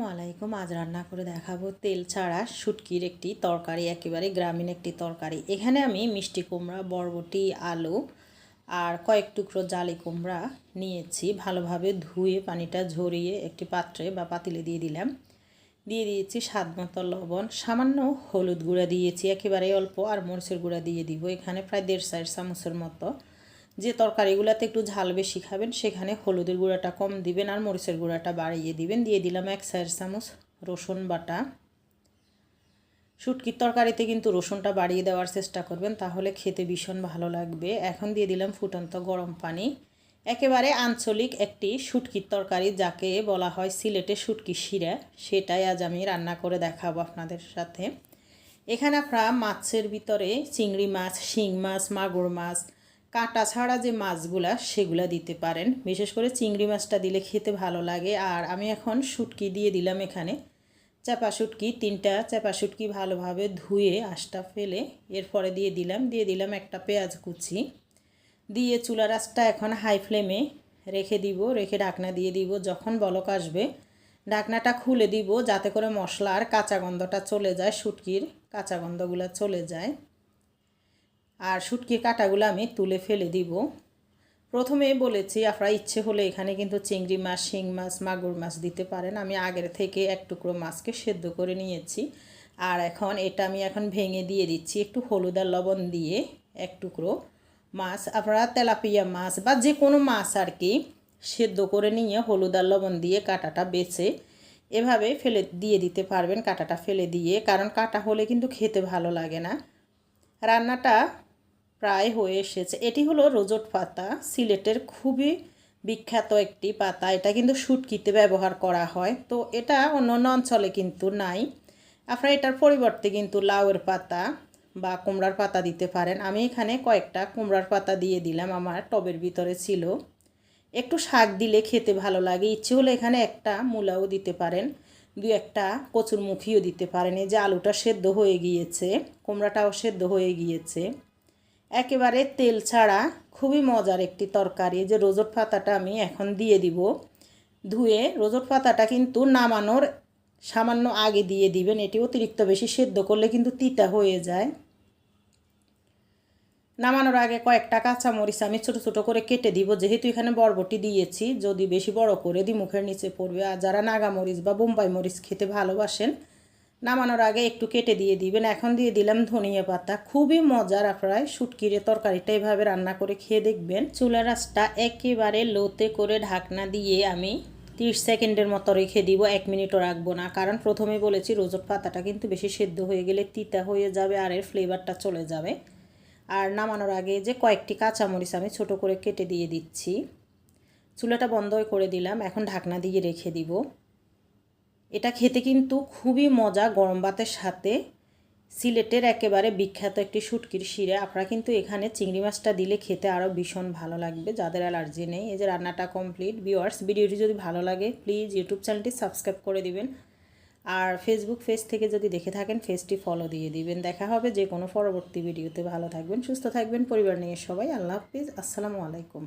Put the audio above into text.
আসসালামু আলাইকুম, আজ রান্না করে দেখাবো তেল ছাড়া শুটকির একটি তরকারি, একেবারে গ্রামীণ একটি তরকারি। এখানে আমি মিষ্টি কুমড়া, বরবটি, আলু আর কয়েক টুকরো জালি কুমড়া নিয়েছি। ভালোভাবে ধুয়ে পানিটা ঝরিয়ে একটি পাত্রে বা পাতিলে দিয়ে দিলাম। দিয়ে দিয়েছি স্বাদ মতো লবণ, সামান্য হলুদ গুঁড়া দিয়েছি, একেবারে অল্প, আর মরিচের গুঁড়া দিয়ে দিব। এখানে প্রায় দেড় সাইড চামচের মতো যে তরকারিগুলোতে একটু ঝাল বেশি খাবেন, সেখানে হলুদের গুঁড়াটা কম দিবেন আর মরিচের গুঁড়াটা বাড়িয়ে দিবেন। দিয়ে দিলাম এক চার চামচ রসুন বাটা। শুটকির তরকারিতে কিন্তু রসুনটা বাড়িয়ে দেওয়ার চেষ্টা করবেন, তাহলে খেতে ভীষণ ভালো লাগবে। এখন দিয়ে দিলাম ফুটন্ত গরম পানি। একেবারে আঞ্চলিক একটি শুটকির তরকারি, যাকে বলা হয় সিলেটে শুটকি শিরা। সেটাই আজ আমি রান্না করে দেখাবো আপনাদের সাথে। এখানে আপনারা মাছের ভিতরে চিংড়ি মাছ, শিং মাছ, মাগুর মাছ কাঁটা ছাড়া যে মাছগুলা, সেগুলা দিতে পারেন। বিশেষ করে চিংড়ি মাছটা দিলে খেতে ভালো লাগে। আর আমি এখন শুটকি দিয়ে দিলাম এখানে। চাপা শুটকি, তিনটা চাপা শুটকি ভালোভাবে ধুয়ে, আঁশটা ফেলে এরপরে দিয়ে দিলাম। দিয়ে দিলাম একটা পেঁয়াজ কুচি। দিয়ে চুলা রাসটা এখন হাই ফ্লেমে রেখে দিব। রেখে ঢাকনা দিয়ে দিব। যখন বলক আসবে, ঢাকনাটা খুলে দিব। যাতে করে মশলা আর কাঁচা গন্ধটা চলে যায়, শুটকির কাঁচা গন্ধগুলো চলে যায়। আর শুটকি কাঁটাগুলো আমি তুলে ফেলে দিব। প্রথমে বলেছি, আপনারা ইচ্ছে হলে এখানে কিন্তু চিংড়ি মাছ, শিং মাছ, মাগুর মাছ দিতে পারেন। আমি আগের থেকে এক টুকরো মাছকে সেদ্ধ করে নিয়েছি। আর এখন এটা আমি এখন ভেঙে দিয়ে দিচ্ছি, একটু হলুদ আর লবণ দিয়ে এক টুকরো মাছ। আপনারা তেলাপিয়া মাছ বা যে কোনো মাছ আর কি সেদ্ধ করে নিয়ে হলুদ আর লবণ দিয়ে কাঁটাটা বেছে এভাবে ফেলে দিয়ে দিতে পারবেন, কাঁটাটা ফেলে দিয়ে। কারণ কাটা হলে কিন্তু খেতে ভালো লাগে না। রান্নাটা প্রায় হয়ে এসেছে। এটি হলো রোজট পাতা। সিলেটের খুবই বিখ্যাত একটি পাতা। এটা কিন্তু শুটকিতে ব্যবহার করা হয়। তো এটা অন্য অন্য অঞ্চলে কিন্তু নাই। আপনারা এটার পরিবর্তে কিন্তু লাউয়ের পাতা বা কুমড়ার পাতা দিতে পারেন। আমি এখানে কয়েকটা কুমড়ার পাতা দিয়ে দিলাম। আমার টবের ভিতরে ছিল। একটু শাক দিলে খেতে ভালো লাগে। ইচ্ছে হলে এখানে একটা মূলাও দিতে পারেন। দু একটা কচুর মুখিও দিতে পারেন। এই যে আলুটা সেদ্ধ হয়ে গিয়েছে, কুমড়াটাও সেদ্ধ হয়ে গিয়েছে। একেবারে তেল ছাড়া খুবই মজার একটি তরকারি। যে রোজট পাতাটা আমি এখন দিয়ে দিব। ধুয়ে রোজট পাতাটা কিন্তু নামানোর সামান্য আগে দিয়ে দিবেন। এটি অতিরিক্ত বেশি সেদ্ধ করলে কিন্তু তিতা হয়ে যায়। নামানোর আগে কয়েকটা কাঁচামরিচ আমি ছোটো ছোটো করে কেটে দিব। যেহেতু এখানে বরবটি দিয়েছি, যদি বেশি বড় করে দিই মুখের নিচে পড়বে। আর যারা নাগামরিচ বা বোম্বাই মরিচ খেতে ভালোবাসেন নামানোর আগে একটু কেটে দিয়ে দিবেন। এখন দিয়ে দিলাম ধনিয়া পাতা। খুবই মজার আপনারা শুটকিরে তরকারিটা এভাবে রান্না করে খেয়ে দেখবেন। চুলা রাসটা একেবারে লোতে করে ঢাকনা দিয়ে আমি তিরিশ সেকেন্ডের মতো রেখে দিব, এক মিনিটও রাখব না। কারণ প্রথমে বলেছি রোজট পাতাটা কিন্তু বেশি সেদ্ধ হয়ে গেলে তিতা হয়ে যাবে আর এর ফ্লেভারটা চলে যাবে। আর নামানোর আগে যে কয়েকটি কাঁচামরিচ আমি ছোট করে কেটে দিয়ে দিচ্ছি। চুলাটা বন্ধ করে দিলাম। এখন ঢাকনা দিয়ে রেখে দিব। এটা খেতে কিন্তু খুবই মজা গরম ভাতের সাথে। সিলেটের একেবারে বিখ্যাত একটি শুটকির শিরে। আপনারা কিন্তু এখানে চিংড়ি মাছটা দিলে খেতে আরও ভীষণ ভালো লাগবে। যাদের অ্যালার্জি নেই, এই যে রান্নাটা কমপ্লিট ভিওয়ার্স ভিডিওটি যদি ভালো লাগে প্লিজ ইউটিউব চ্যানেলটি সাবস্ক্রাইব করে দিবেন। আর ফেসবুক পেজ থেকে যদি দেখে থাকেন পেজটি ফলো দিয়ে দিবেন। দেখা হবে যে কোনো পরবর্তী ভিডিওতে। ভালো থাকবেন, সুস্থ থাকবেন, পরিবার নিয়ে সবাই। আল্লাহ হাফিজ। আসসালামু আলাইকুম।